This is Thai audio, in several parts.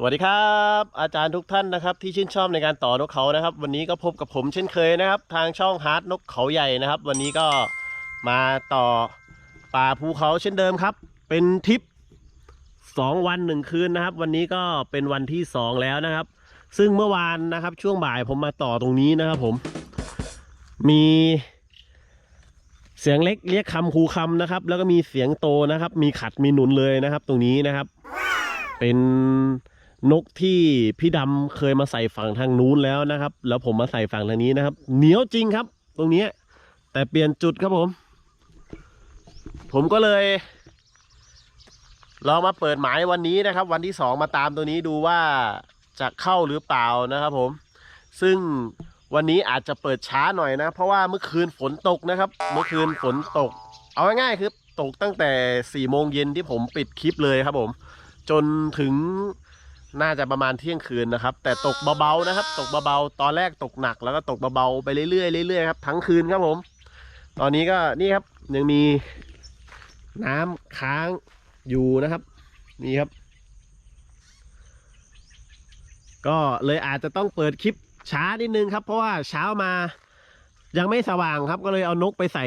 สวัสดีครับ อาจารย์ทุกท่านนะครับ ที่ชื่นชอบในการต่อนกเขานะครับ วันนี้ก็พบกับผมเช่นเคยนะครับ ทางช่องฮาร์ดนกเขาใหญ่นะครับ วันนี้ก็มาต่อป่าภูเขาเช่นเดิมครับ เป็นทริปสองวันหนึ่งคืนนะครับ วันนี้ก็เป็นวันที่สองแล้วนะครับ ซึ่งเมื่อวานนะครับ ช่วงบ่ายผมมาต่อตรงนี้นะครับผม มีเสียงเล็กเรียกคำคูคำนะครับ แล้วก็มีเสียงโตนะครับ มีขัดมีหนุนเลยนะครับ ตรงนี้นะครับ เป็น นกที่พี่ดำเคยมาใส่ฝั่งทางนู้นแล้วนะครับ แล้วผมมาใส่ฝั่งทางนี้นะครับ เหนียวจริงครับ ตรงเนี้ แต่เปลี่ยนจุดครับผม ผมก็เลยลองมาเปิดหมายวันนี้นะครับ วันที่สองมาตามตัวนี้ดูว่าจะเข้าหรือเปล่านะครับผม ซึ่งวันนี้อาจจะเปิดช้าหน่อยนะ เพราะว่าเมื่อคืนฝนตกนะครับ เมื่อคืนฝนตก เอาง่ายๆคือตกตั้งแต่4ี่โมงเย็นที่ผมปิดคลิปเลยครับผม จนถึง น่าจะประมาณเที่ยงคืนนะครับ แต่ตกเบาๆนะครับ ตกเบาๆตอนแรกตกหนักแล้วก็ตกเบาๆไปเรื่อยๆเรื่อยๆครับทั้งคืนครับผม ตอนนี้ก็นี่ครับยังมีน้ำค้างอยู่นะครับ นี่ครับ ก็เลยอาจจะต้องเปิดคลิปช้านิดนึงครับ เพราะว่าเช้ามายังไม่สว่างครับ ก็เลยเอานกไปใส่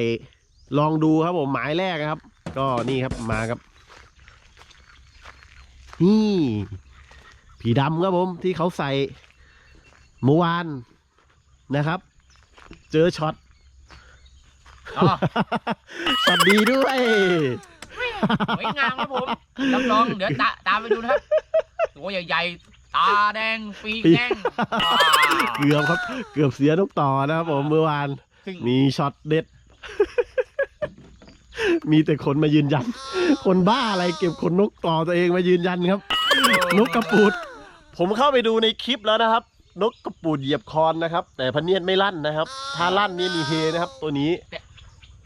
ลองดูครับผมหมายแรกนะครับ ก็นี่ครับมาครับ นี่ ผีดำครับผม ที่เขาใส่เมื่อวานนะครับ เจอช็อตอ๋อช็อตดีด้วยสวยงามครับผมรับรองเดี๋ยวตาตามไปดูนะครับตัวใหญ่ๆ ตาแดงปีกแดงว้าวเกือบครับ เกือบเสียนกต่อนะครับผมเมื่อวานซึ่งมีช็อตเด็ด มีแต่คนมายืนยัน คนบ้าอะไรเก็บขนนกต่อตัวเองมายืนยันครับ นกกระปูด ผมเข้าไปดูในคลิปแล้วนะครับ นกกระปูดเหยียบคอนนะครับ แต่พะเนียดไม่ลั่นนะครับ ถ้าลั่นนี่มีเฮนะครับ ตัวนี้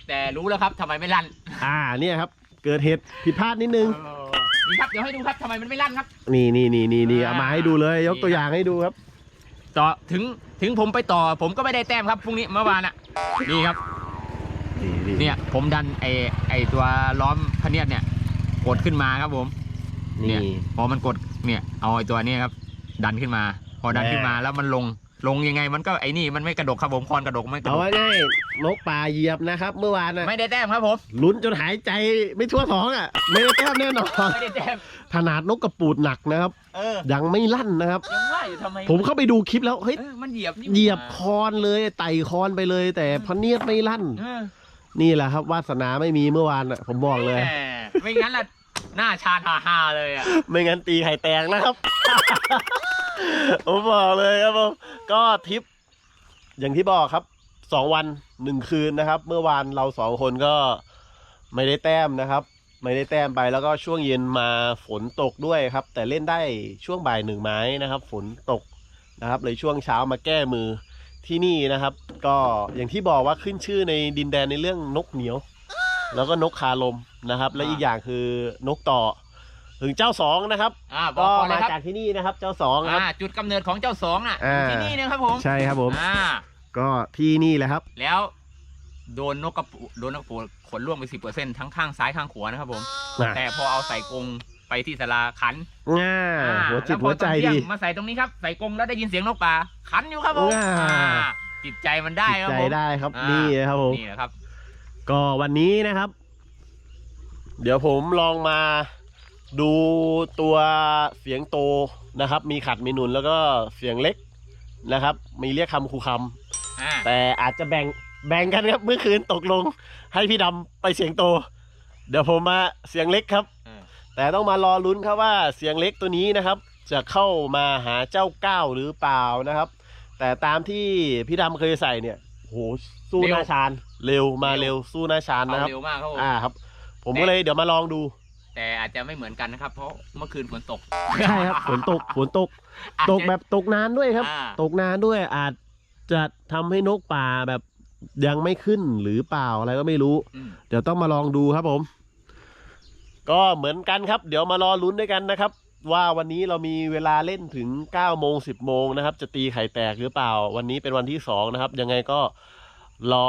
แต่รู้แล้วครับทำไมไม่ลั่นอ่าเนี่ยครับ เกิดเหตุผิดพลาดนิดนึงเออนี่ครับเดี๋ยวให้ดูครับทำไมมันไม่ลั่นครับ นี่นี่นี่นี่นี่อ่าเอามาให้ดูเลยยกตัวอย่างให้ดูครับ ต่อถึงถึงผมไปต่อ ผมก็ไม่ได้แต้มครับพรุ่งนี้เมื่อวานอะนี่ครับนี่นี่เนี่ย ผมดันไอไอตัวล้อมพะเนียดเนี่ย กดขึ้นมาครับผม เนี่ยนี่พอมันกดเนี่ย เอาไอตัวเนี้ครับ ดันขึ้นมา พอดันขึ้นมาแล้วมันลงลงยังไงมันก็ไอนี่มันไม่กระดกครับผมคอนกระดกไม่กระเอาดกไว้ง่ายนกป่าเหยียบนะครับ เมื่อวานน่ะไม่ได้แต้มครับผมลุ้นจนหายใจไม่ทั่วท้องอะ ไม่ได้แต้มแน่นอนไม่ได้แต้มขนาดนกกระปูดหนักนะครับเออยังไม่ลั่นนะครับยังว่าอยู่ทำไมผมเข้าไปดูคลิปแล้วเฮ้ยเออมันเหยียบนี่เหยียบคอนเลยไต่คอนไปเลย แต่พะเนียดไม่ลั่นเออนี่แหละครับวาสนาไม่มีเมื่อวานอะผมบอกเลยแหมไม่งั้นล่ะ หน้าชาทาฮาเลยอะ ไม่งั้นตีไข่แตกนะครับ ผมบอกเลยครับผมก็ทริป อย่างที่บอกครับสองวันหนึ่งคืนนะครับ เมื่อวานเราสองคนก็ไม่ได้แต้มนะครับ ไม่ได้แต้มไปแล้วก็ช่วงเย็นมาฝนตกด้วยครับ แต่เล่นได้ช่วงบ่ายหนึ่งไม้นะครับ ฝนตกนะครับ เลยช่วงเช้ามาแก้มือที่นี่นะครับ ก็อย่างที่บอกว่าขึ้นชื่อในดินแดนในเรื่องนกเหนียว แล้วก็นกคาลม นะครับ และอีกอย่างคือนกต่อ ถึงเจ้าสองนะครับอ่าบก็อกก่อนเลมายครับจากที่นี่นะครับ เจ้าสองครับ อ่าจุดกำเนิดของเจ้าสองน่ะอ่าอยู่ที่นี่นะครับผมใช่ครับผม อ่า ก็ที่นี่แหละครับ แล้วโดนนกกระปูโดนนกกระปูขนร่วงไปสิบเปอร์เซ็นทั้งข้างซ้ายข้างขวานะครับผม อะ แต่พอเอาใส่กรงไปที่ศาลาขันง่าอ่าหัวจิตแล้พหัอวใจตอนเที่ยงดี มาใส่ตรงนี้ครับ ใส่กรงแล้วได้ยินเสียงนกป่าขันอยู่ครับผมอ่า อ่าจิตใจมันได้ครับใจผม ได้ครับอ่านี่ นี่นะครับผม นี่นะครับ ก็วันนี้นะครับ เดี๋ยวผมลองมาดูตัวเสียงโตนะครับ มีขัดมีหนุนแล้วก็เสียงเล็กนะครับ มีเรียกคำคูคำอ่าแต่อาจจะแบ่งแบ่งกันครับเมื่อคืนตกลงให้พี่ดำไปเสียงโต เดี๋ยวผมมาเสียงเล็กครับ อืมแต่ต้องมารอลุ้นครับว่าเสียงเล็กตัวนี้นะครับ จะเข้ามาหาเจ้าก้าวหรือเปล่านะครับ แต่ตามที่พี่ดำเคยใส่เนี่ยโหสู้หน้าชานเร็วมาเร็วสู้หน้าชานเอานะครับ เร็วมากครับผม อ่าครับ ผมก็เลยเดี๋ยวมาลองดู แต่อาจจะไม่เหมือนกันนะครับ เพราะเมื่อคืนฝนตก ใช่ครับฝนตกฝนตกอาจตจะกแบบตกนานด้วยครับ อ่า ตกนานด้วยอาจจะทำให้นกป่าแบบยังไม่ขึ้นหรือเปล่าอะไรก็ไม่รู้ อืมเดี๋ยวต้องมาลองดูครับผม ก็เหมือนกันครับ เดี๋ยวมารอลุ้นด้วยกันนะครับ ว่าวันนี้เรามีเวลาเล่นถึง9โมง10โมงนะครับ จะตีไข่แตกหรือเปล่า วันนี้เป็นวันที่2นะครับ ยังไงก็รอ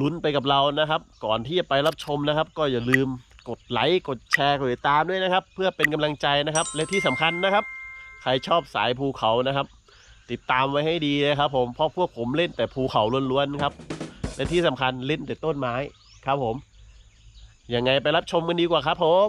ลุ้นไปกับเรานะครับ ก่อนที่จะไปรับชมนะครับ ก็อย่าลืมกดไลค์กดแชร์กดติดตามด้วยนะครับ เพื่อเป็นกำลังใจนะครับ และที่สำคัญนะครับ ใครชอบสายภูเขานะครับ ติดตามไว้ให้ดีนะครับ ผมเพราะพวกผมเล่นแต่ภูเขาล้วนๆครับ และที่สำคัญเล่นแต่ต้นไม้ครับผมยังไงไปรับชมกันดีกว่าครับผม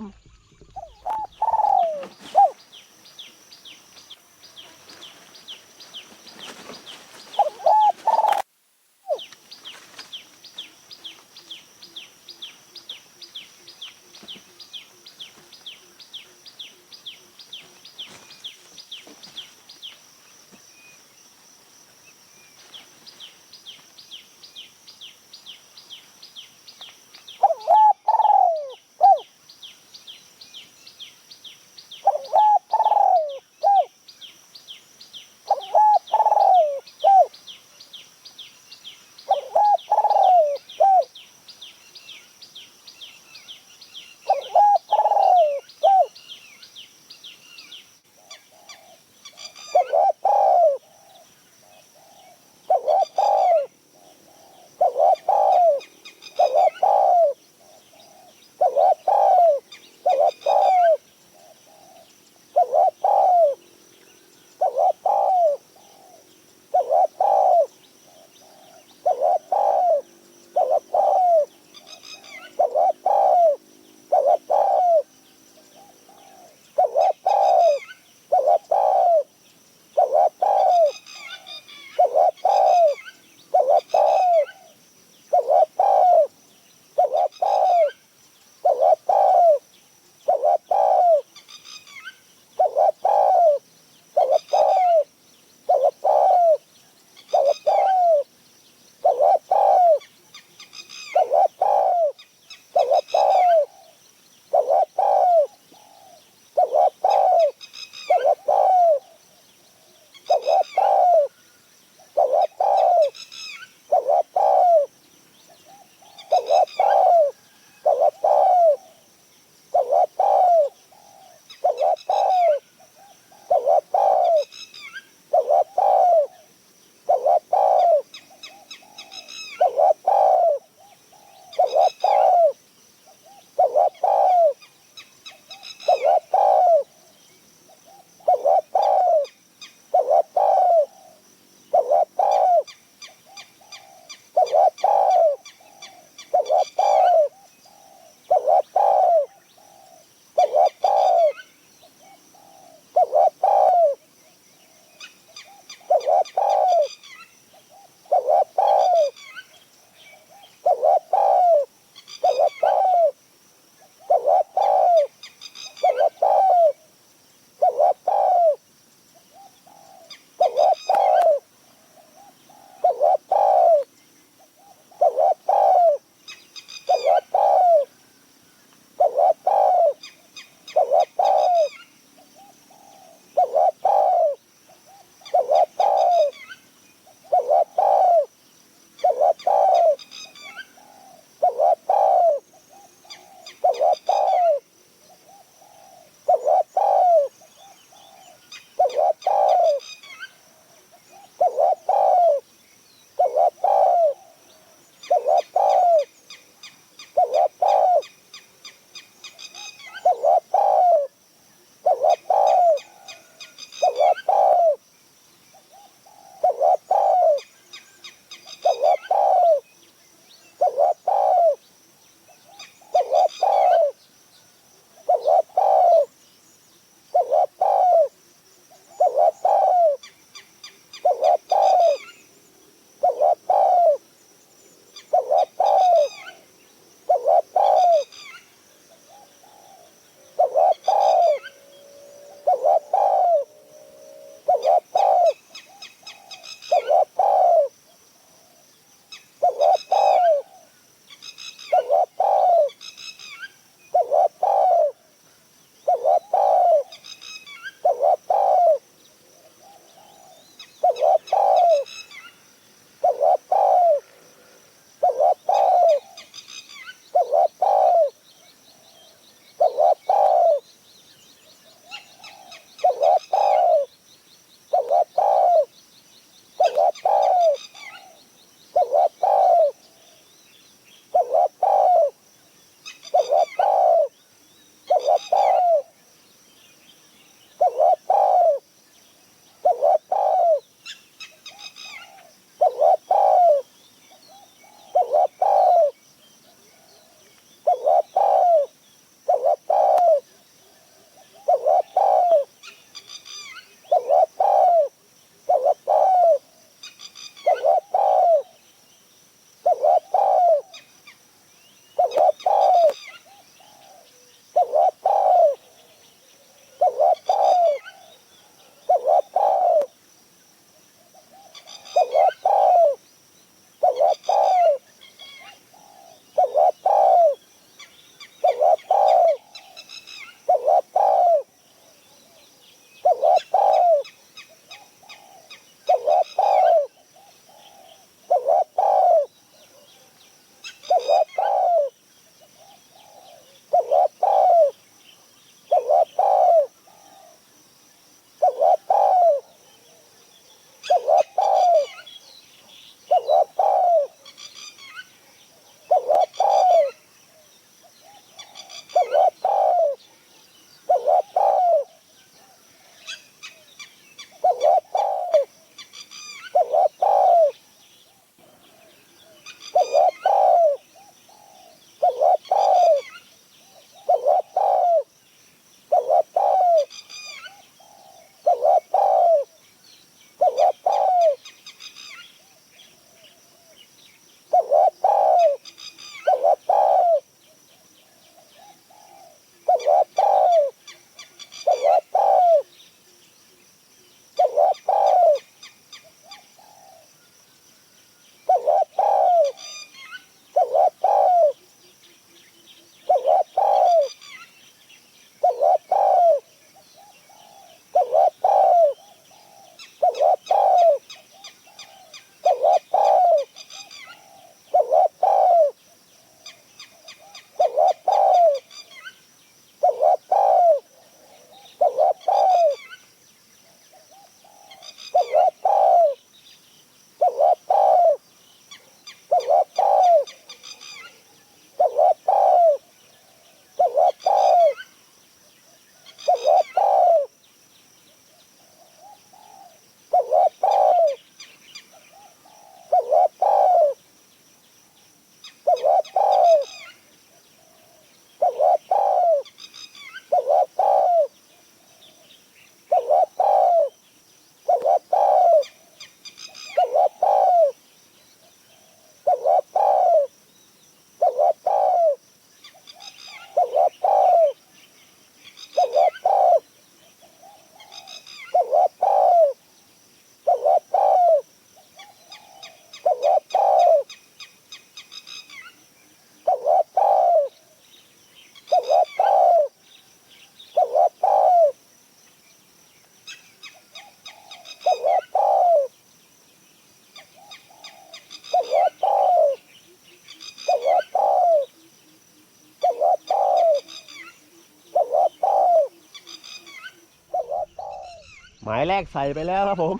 ายแรกใส่ไปแล้วครับผม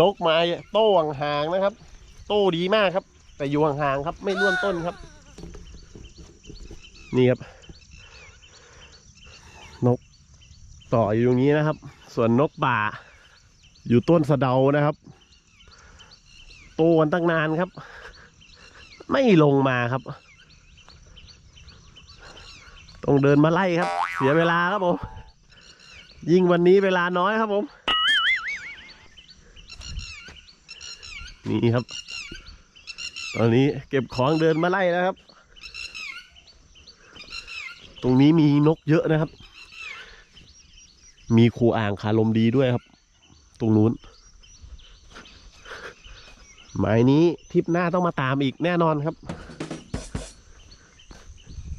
นกมาโต้ห่างๆนะครับ โต้ดีมากครับ แต่อยู่ห่างๆครับ ไม่ร่วนต้นครับ นี่ครับ นกต่ออยู่ตรงนี้นะครับ ส่วนนกป่า อยู่ต้นสะเดานะครับ โตกันตั้งนานครับ ไม่ลงมาครับ ต้องเดินมาไล่ครับ เสียเวลาครับผม ยิ่งวันนี้เวลาน้อยครับผม นี่ครับ ตอนนี้เก็บของเดินมาไล่แล้วครับ ตรงนี้มีนกเยอะนะครับ มีครูอ่างคาลมดีด้วยครับ ตรงนู้น หมายนี้ทริปหน้าต้องมาตามอีกแน่นอนครับ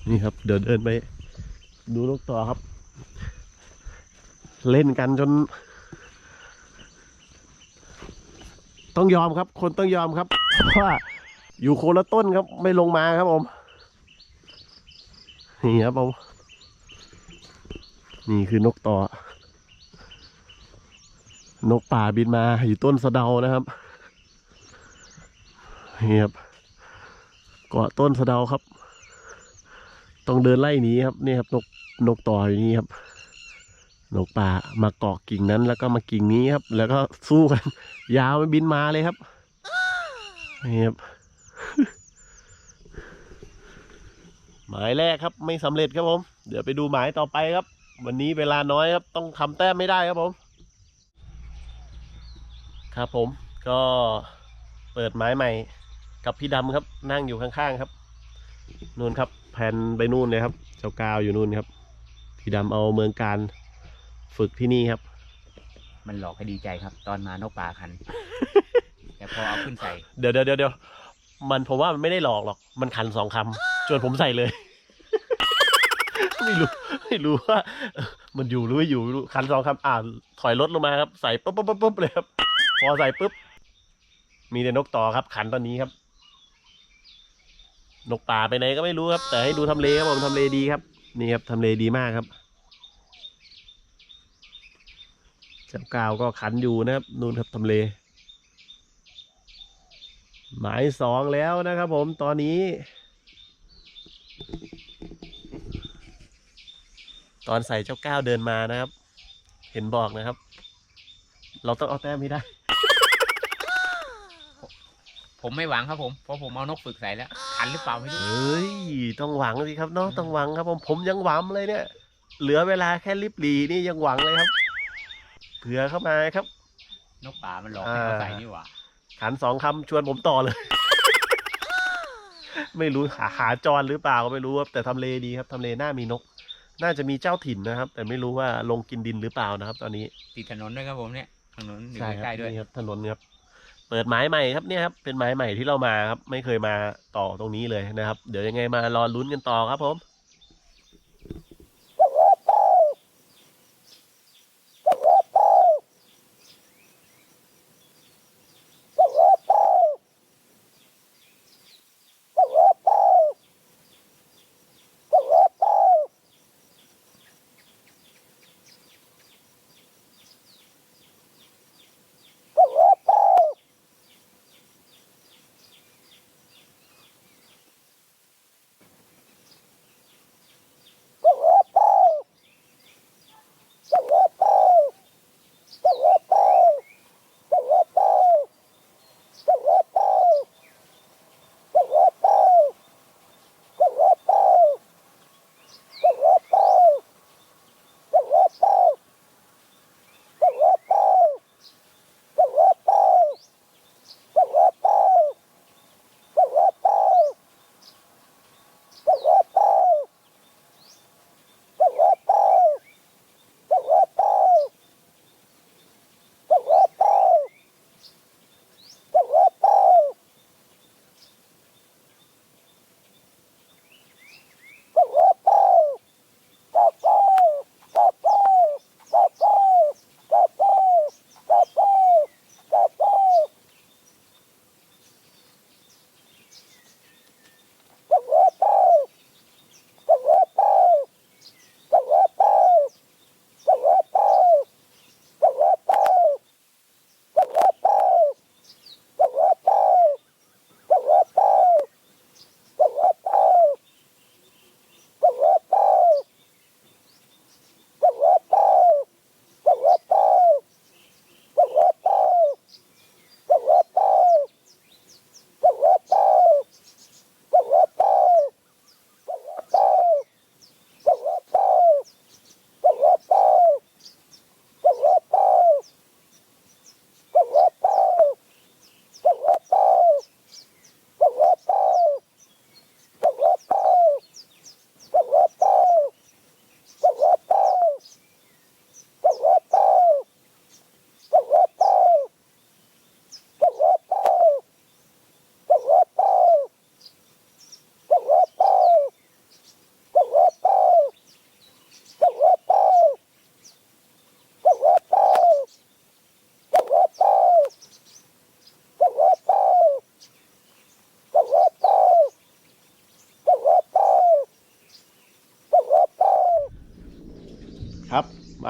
นี่ครับ เดินเดินไป ดูนกต่อครับ เล่นกันจน ต้องยอมครับ คนต้องยอมครับว่าอยู่โคนละต้นครับ ไม่ลงมาครับผมนี่ครับผมนี่คือนกต่อ นกป่าบินมาอยู่ต้นสะเดานะครับนี่ครับเกาะต้นสะเดาครับ ต้องเดินไล่หนีครับนี่ครับนกนกต่ออย่นี้ครับ นกป่ามาเกาะกิ่งนั้นแล้วก็มากิ่งนี้ครับ แล้วก็สู้กัน ยาวมันบินมาเลยครับนี่ครับหมายแรกครับ ไม่สำเร็จครับผม เดี๋ยวไปดูหมายต่อไปครับ วันนี้เวลาน้อยครับ ต้องทำแต้มไม่ได้ครับผม ครับผม ก็เปิดไม้ใหม่ กับพี่ดำครับ นั่งอยู่ข้างๆครับนู่นครับ แผ่นไปนู่นเลยครับเจ้ากาวอยู่นู่นครับ พี่ดำเอาเมืองการ ฝึกที่นี่ครับ มันหลอกให้ดีใจครับ ตอนมานกป่าคัน แต่พอเอาขึ้นใส่เดี๋ยวเดี๋ยวเดี๋ยวเดี๋ยวมันผมว่ามันไม่ได้หลอกหรอก มันขันสองคำจนผมใส่เลย ไม่รู้ไม่รู้ว่าเอ่อมันอยู่หรือไม่อยู่ไม่รู้ขันสองคำอ่าถอยรถลงมาครับใส่ปุ๊บปุ๊บปุ๊บปุ๊บเลยครับ พอใส่ปุ๊บ มีแต่นกต่อครับ ขันตอนนี้ครับ นกป่าไปไหนก็ไม่รู้ครับ แต่ให้ดูทำเลครับผมทำเลดีครับ นี่ครับทำเลดีมากครับ เจ้ากาวก็ขันอยู่นะครับนู่นครับทำเล หมายสองแล้วนะครับผมตอนนี้ ตอนใส่เจ้าก้าวเดินมานะครับ เห็นบอกนะครับ เราต้องเอาแต้มให้ได้ ผมไม่หวังครับผม เพราะผมเอานกฝึกใส่แล้วคันหรือเปล่าไม่รู้เอ้ย ต้องหวังสิครับเนาะต้องหวังครับผมผมยังหวังเลยเนี่ย เหลือเวลาแค่ลิบหลีนี่ยังหวังเลยครับ เผื่อเข้ามาครับ นกป่ามันหลอกให้เขาใส่นี่หว่าขันสองคำชวนผมต่อเลย ไม่รู้หาหาจรหรือเปล่าก็ไม่รู้ครับแต่ทำเลดีครับทำเลน่ามีนก น่าจะมีเจ้าถิ่นนะครับ แต่ไม่รู้ว่าลงกินดินหรือเปล่านะครับ ตอนนี้ติดถนนด้วยครับผมเนี่ยถนนอยู่ใช่คใกรัล้ๆด้วยนี่ครับถนนครับเปิดหมายใหม่ครับเนี่ยครับเป็นหมายใหม่ที่เรามาครับ ไม่เคยมาต่อตรงนี้เลยนะครับ เดี๋ยวยังไงมารอลุ้นกันต่อครับผม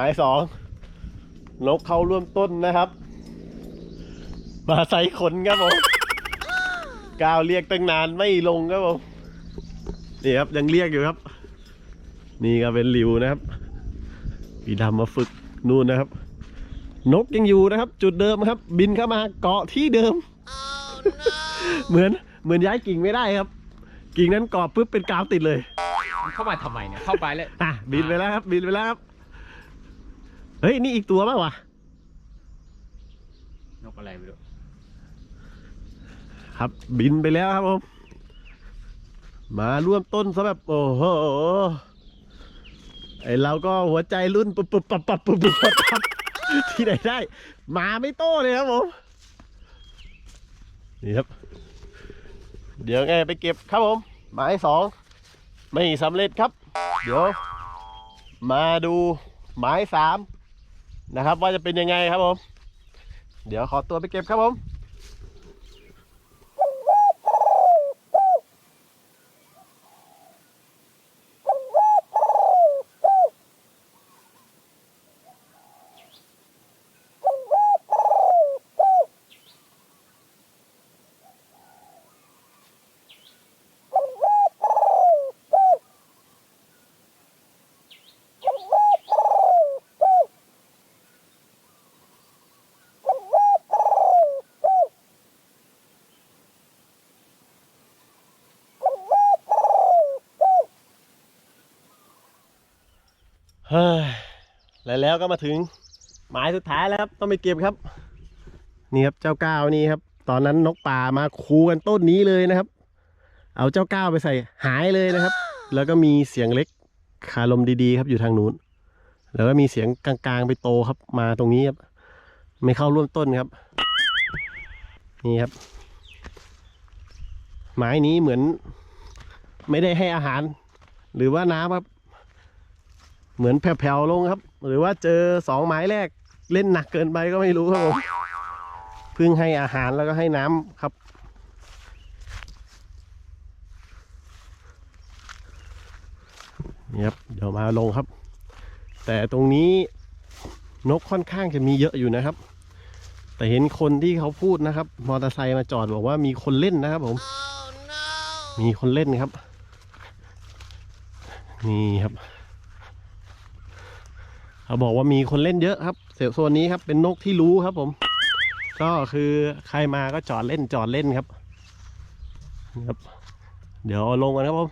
ายสองนกเขาร่วมต้นนะครับ มาใส่ขนครับผมก้าวเรียกตั้งนานไม่ลงครับผมนี่ครับยังเรียกอยู่ครับ นี่ก็เป็นหลิวนะครับพี่ดำมาฝึกนู่นนะครับ นกยังอยู่นะครับ จุดเดิมครับ บินเข้ามาเกาะที่เดิมเหมือนเหมือนย้ายกิ่งไม่ได้ครับ กิ่งนั้นเกาะปุ๊บเป็นกาวติดเลยมันเข้ามาทำไมเนี่ยเข้าไปแล้วอะบินไปแล้วครับ บินไปแล้วครับ เฮ้ย นี่อีกตัวป่าวะ นกอะไรไม่รู้ ครับบินไปแล้วครับผม มาร่วมต้นซะแบบ โอ้โห ไอเราก็หัวใจรุ่นปุบปุบปับปับปุบปุบปับปับที่ไหนได้ มาไม่โต้เลยครับผม นี่ครับ เดี๋ยวไงไปเก็บครับผม หมายสองไม่สำเร็จครับ เดี๋ยว มาดูหมายสาม นะครับ ว่าจะเป็นยังไงครับผม เดี๋ยวขอตัวไปเก็บครับผม เฮ้ยแล้วแล้วก็มาถึง หมายสุดท้ายแล้วครับ ต้องไปเก็บครับ นี่ครับเจ้าก้าวนี่ครับ ตอนนั้นนกป่ามาคูกันต้นนี้เลยนะครับ เอาเจ้าก้าวไปใส่หายเลยนะครับ แล้วก็มีเสียงเล็กคาลมดีๆ ครับอยู่ทางนู้น แล้วก็มีเสียงกลางๆไปโตครับ มาตรงนี้ครับ ไม่เข้าร่วมต้นครับ นี่ครับ ไม้นี้เหมือน ไม่ได้ให้อาหาร หรือว่าน้ำครับ เหมือนแผ่วๆลงครับ หรือว่าเจอสองไม้แรกเล่นหนักเกินไปก็ไม่รู้ครับผมเพิ่งให้อาหารแล้วก็ให้น้ำครับ นี่ครับ เดี๋ยวมาลงครับ แต่ตรงนี้นกค่อนข้างจะมีเยอะอยู่นะครับ แต่เห็นคนที่เขาพูดนะครับ มอเตอร์ไซค์มาจอดบอกว่ามีคนเล่นนะครับผมมีคนเล่นครับ นี่ครับ เขาบอกว่ามีคนเล่นเยอะครับเสียวโซนนี้ครับเป็นนกที่รู้ครับผม ก็คือใครมาก็จอดเล่นจอดเล่นครับครับ เดี๋ยวลงกันครับผม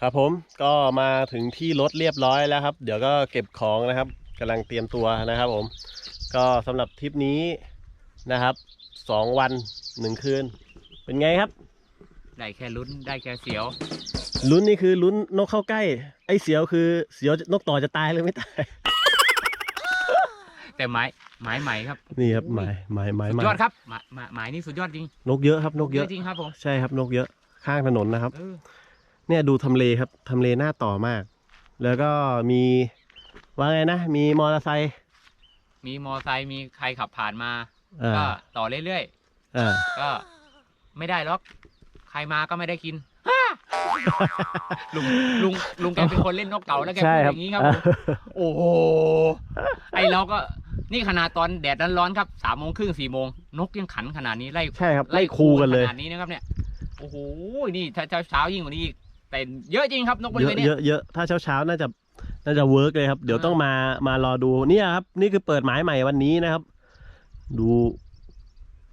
ครับผมก็มาถึงที่รถเรียบร้อยแล้วครับ เดี๋ยวก็เก็บของนะครับกำลังเตรียมตัวนะครับผม ก็สำหรับทริปนี้นะครับสองวันหนึ่งคืน เป็นไงครับ ได้แค่ลุ้นได้แค่เสียว ลุ้นนี่คือลุ้นนกเข้าใกล้ ไอ้เสียวคือเสียวนกต่อจะตายหรือไม่ตาย แต่ไม้ไม้ใหม่ครับนี่ครับหมายหมายหมายสุหดมายยอดครับหมายหมายหมายนี่สุดยอดจริงนกเยอะครับนกเยอะจริงครับผมใช่ครับนกเยอะข้างถนนนะครับ เออเนี่ยดูทำเลครับทำเลหน้าต่อมาก แล้วก็มีว่าไงนะมีมอเตอร์ไซค์มีมอไซค์มีใครขับผ่านมา อ่าก็ต่อเรื่อยอ่าๆ ก็ไม่ได้หรอก ใครมาก็ไม่ได้กิน ลุงลุงลุงแกเป็นคนเล่นนกเต่าแล้วแกพูใช่ดคอรับย่างนี้ครับผมโอ้โหไอเราก็นี่ขนาดตอนแดดร้อนๆครับสามโมงครึ่งสี่โมงนกยังขันขนาดนี้ไล่ใช่ครับไล่คูกันเลยขนาดนี้นะครับเนี่ยโอ้โหนี่ถ้าเช้าเช้าๆยิ่งกว่านี้อีกแต่เยอะจริงครับนกบริเยเวอะณเนี้ยเยอะเยอะถ้าเช้าเช้าๆน่าจะน่าจะเวิร์กเลยครับ เดี๋ยวอ่าต้องมามารอดูเนี่ยครับ นี่คือเปิดหมายใหม่วันนี้นะครับ ดู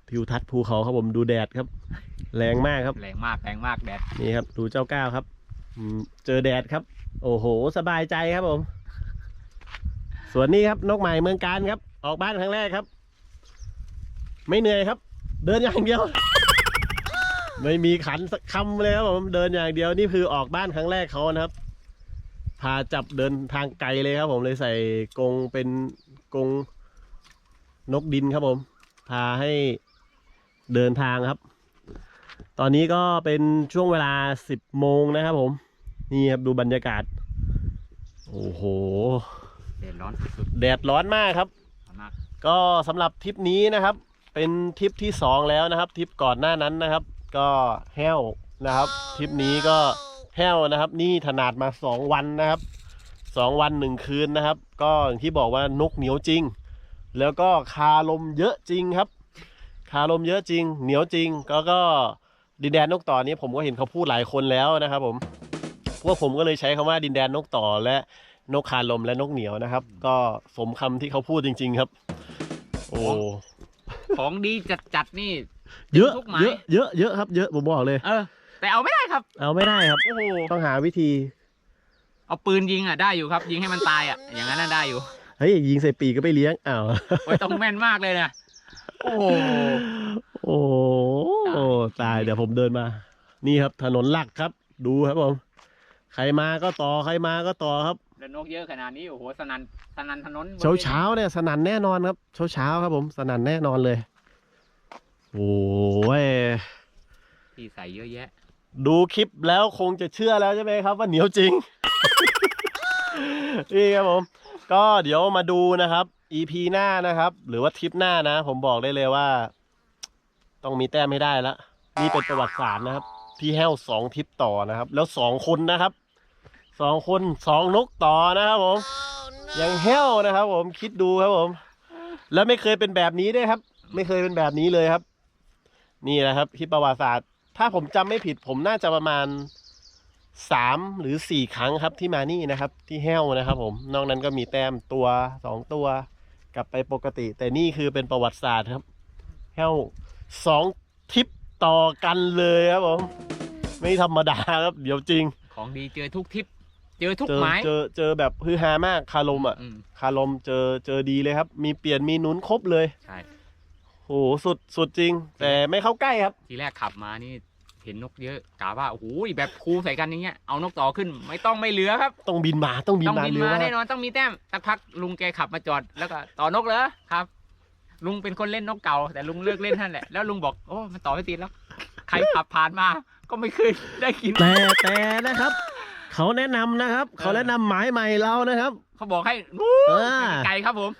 ทิวทัศน์ภูเขาครับผมดูแดดครับ แรงมากครับ แรงมากแรงมากแดดนี่ครับ ดูเจ้าก้าวครับอืมเจอแดดครับ โอ้โห สบายใจครับผม ส่วนนี้ครับนกใหม่เมืองการครับ ออกบ้านครั้งแรกครับ ไม่เหนื่อยครับ เดินอย่างเดียว ไม่มีขันสักคำเลยครับผมเดินอย่างเดียวนี่คือออกบ้านครั้งแรกเขานะครับ พาจับเดินทางไกลเลยครับ ผมเลยใส่กรงเป็นกรงนกดินครับผม พาให้ เดินทางครับ ตอนนี้ก็เป็นช่วงเวลา10โมงนะครับผม นี่ครับดูบรรยากาศ โอ้โห แดดร้อนสุดแดดร้อนมากครับ ๆมากก็สำหรับทริปนี้นะครับ เป็นทริปที่สองแล้วนะครับทริปก่อนหน้านั้นนะครับ ก็แห้วนะครับทริปนี้ก็แห้วนะครับ นี่ถนาดมาสองวันนะครับสองวันหนึ่งคืนนะครับ ก็อย่างที่บอกว่านกเหนียวจริง แล้วก็คาลมเยอะจริงครับ คาลมเยอะจริง เหนียวจริง ก็ก็ดินแดนนกต่อนี้ผมก็เห็นเขาพูดหลายคนแล้วนะครับผมพวกผมก็เลยใช้คำว่าดินแดนนกต่อและนกคาลมและนกเหนียวนะครับ ก็สมคำที่เขาพูดจริง ๆครับ โอ้ของดีจัดจัดๆนี่ เยอะทุกหมายเยอะเยอะเยอะครับ เยอะผมบอกเลย เออ แต่เอาไม่ได้ครับ เอาไม่ได้ครับโอ้โหต้องหาวิธี เอาปืนยิงอะได้อยู่ครับ ยิงให้มันตายอะอย่างนั้นน่ะได้อยู่เฮ้ยยิงใส่ปีกก็ไปเลี้ยงอ้าวโอ้ยต้องแม่นมากเลยนะ โอ้โหโอ้โหตายเดี๋ยวผมเดินมา นี่ครับถนนหลักครับ ดูครับผม ใครมาก็ต่อใครมาก็ต่อครับแล้วนกเยอะขนาดนี้โอ้โหสนันสนันถนนเช้าเช้าๆเนี่ยสนั่นแน่นอนครับ เช้าเช้าๆครับผม สนั่นแน่นอนเลย โอ้ยที่ใส่เยอะแยะ ดูคลิปแล้วคงจะเชื่อแล้วใช่ไหมครับว่าเหนียวจริงนี่ครับผม ก็เดี๋ยวมาดูนะครับ EP หน้านะครับ หรือว่าทริปหน้านะ ผมบอกได้เลยว่า ต้องมีแต้มให้ได้ล้วนี่เป็นประวัติศาสตร์นะครับ ที่แห้วสองทริปต่อนะครับ แล้วสองคนนะครับสองคนสองนกต่อนะครับผม ยังแห้วนะครับ ผมคิดดูครับผม แล้วไม่เคยเป็นแบบนี้ด้วยครับ ไม่เคยเป็นแบบนี้เลยครับ นี่แหละครับคลิปประวัติศาสตร์ ถ้าผมจำไม่ผิด ผมน่าจะประมาณสามหรือสี่ครั้งครับที่มานี่นะครับ ที่แห้วนะครับ ผมนอกนั้นก็มีแต้มตัวสองตัว กลับไปปกติ แต่นี่คือเป็นประวัติศาสตร์ครับแห้วสองทริปต่อกันเลยครับผม ไม่ธรรมดาครับเดี๋ยวจริง ของดีเจอทุกทิป เจอทุกเจอหมายเจอเจอแบบฮือฮามากคารมอะ อืม คารมเจอเจอดีเลยครับ มีเปลี่ยนมีหนุนครบเลยใช่โหสุดสุดจริง แต่ไม่เข้าใกล้ครับ ทีแรกขับมานี่ เห็นนกเยอะกะว่าโอ้โหแบบคูใส่กันอย่างเงี้ยเอานกต่อขึ้น ไม่ต้องไม่เหลือครับ ต้องบินมาต้องบินต้องมาบินเร็วมามาแน่กนอนต้องมีแต้มสักพักลุงแกขับมาจอดแล้วก็ต่อนกเหรอครับ ลุงเป็นคนเล่นนกเก่า แต่ลุงเลิกเล่นท่านแหละแล้วลุงบอกโอ้มันต่อไม่ติดแล้ว ใครขับผ่านมาก็ไม่เคยได้กินแต่แต่นะครับ เขาแนะนำนะครับ เขาแนะนำหมายใหม่เรานะครับ เขาบอกให้นู้อ่านไกลครับผม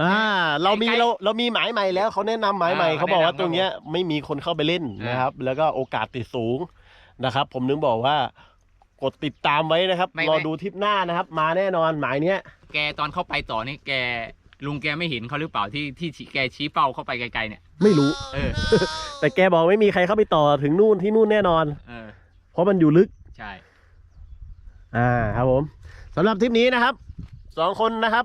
อ่า เรามีไกลๆเราเรามีหมายใหม่แล้วเขาแนะนำหมายใหม่อ่าเขาบอกว่าเขาแนะนำตรงเนี้ยไม่มีคนเข้าไปเล่นอ่านนะครับ แล้วก็โอกาสติดสูงนะครับ ผมนึกบอกว่ากดติดตามไว้นะครับไม่รอไม่ดูทริปหน้านะครับ มาแน่นอนหมายเนี้ย แกตอนเข้าไปต่อนี่แกลุงแกไม่เห็นเขาหรือเปล่าที่ที่ชี้แกชี้เป้าเข้าไปไกลๆเนี่ย ไม่รู้ เออ แต่แกบอกไม่มีใครเข้าไปต่อถึงนู่นที่นู่นแน่นอน เออ เพราะมันอยู่ลึก ใช่ อ่าครับผมสำหรับทริปนี้นะครับสองคนนะครับ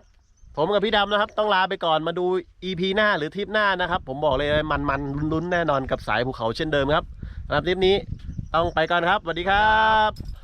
ผมกับพี่ดำนะครับ ต้องลาไปก่อนมาดู EP หน้าหรือทริปหน้านะครับ ผมบอกเลยมันมันลุ้นๆแน่นอนกับสายภูเขาเช่นเดิมครับสำหรับทริปนี้ต้องไปก่อนครับสวัสดีครับ